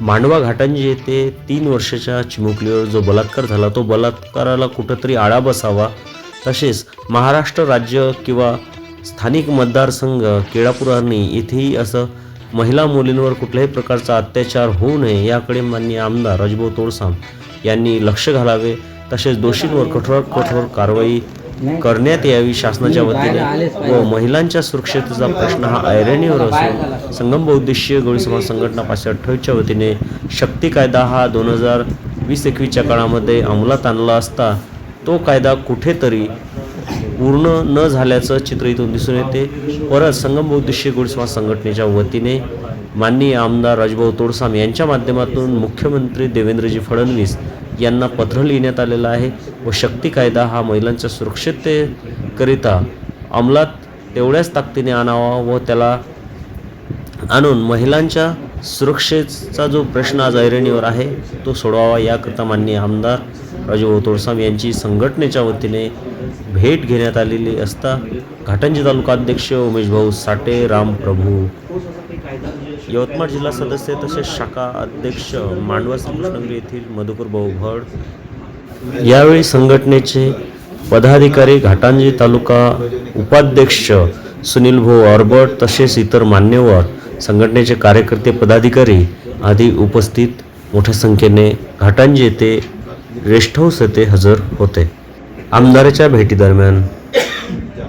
मांडवा घाटंजी येथे तीन वर्षाच्या चिमुकलीवर जो बलात्कार झाला तो बलात्काराला कुठंतरी आळा बसावा तसेच महाराष्ट्र राज्य किंवा स्थानिक मतदारसंघ केळापूर येथेही असं महिला मुलींवर कुठल्याही प्रकारचा अत्याचार होऊ नये याकडे माननीय आमदार राजभाऊ तोडसाम यांनी लक्ष घालावे तसेच दोषींवर कठोर कठोर कारवाई करण्यात यावी शासनाच्या वतीने. व महिलांच्या सुरक्षेचा प्रश्न हा ऐरणीवर असून संगम बहुद्देशीय गवळी समाज संघटना पाचशे अठ्ठावीसच्या वतीने शक्ती कायदा हा दोन हजार वीस एकवीसच्या काळामध्ये अंमलात आणला असता तो कायदा कुठेतरी पूर्ण न झाल्याचं चित्र इथून दिसून येते. परत संगम बहुद्देशीय गवळी समाज संघटनेच्या वतीने माननीय आमदार राजभाऊ तोडसाम यांच्या माध्यमातून मुख्यमंत्री देवेंद्रजी फडणवीस यांना पत्र लिहिण्यात आलेलं आहे व शक्ती कायदा हा महिलांच्या सुरक्षिततेकरिता अंमलात तेवढ्याच ताकदीने आणावा व त्याला आणून महिलांच्या सुरक्षेचा जो प्रश्न आज ऐरणीवर आहे तो सोडवावा याकरता माननीय आमदार राजूभाऊ तोडसाम यांची संघटनेच्या वतीने भेट घेण्यात आलेली असता घाटंजी तालुका अध्यक्ष उमेश भाऊ साठे राम प्रभू यवतमाळ जिल्हा सदस्य तसेच शाखा अध्यक्ष मांडवा श्रीकृष्णगिरी येथील मधुकर भाऊ भड. यावेळी संघटनेचे पदाधिकारी घाटांजी तालुका उपाध्यक्ष सुनील भाऊ ऑर्बर्ट तसेच इतर मान्यवर संघटनेचे कार्यकर्ते पदाधिकारी आदी उपस्थित. मोठ्या संख्येने घाटांजी येथे रेस्ट हाऊस येथे हजर होते. आमदाराच्या भेटीदरम्यान त्या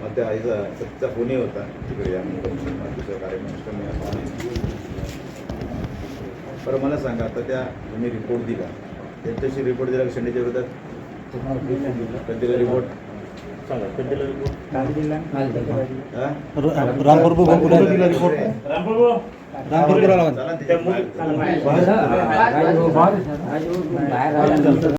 मग त्या आईचा सच्चा फोनही होता तिकडे आम्ही दुसऱ्या कार्यक्रम बरं मला सांगा आता त्या तुम्ही रिपोर्ट दिला. त्यांच्याशी रिपोर्ट दिला का शेंडेच्या विरोधात? कधीला रिपोर्ट हा? रिपोर्ट रामपूर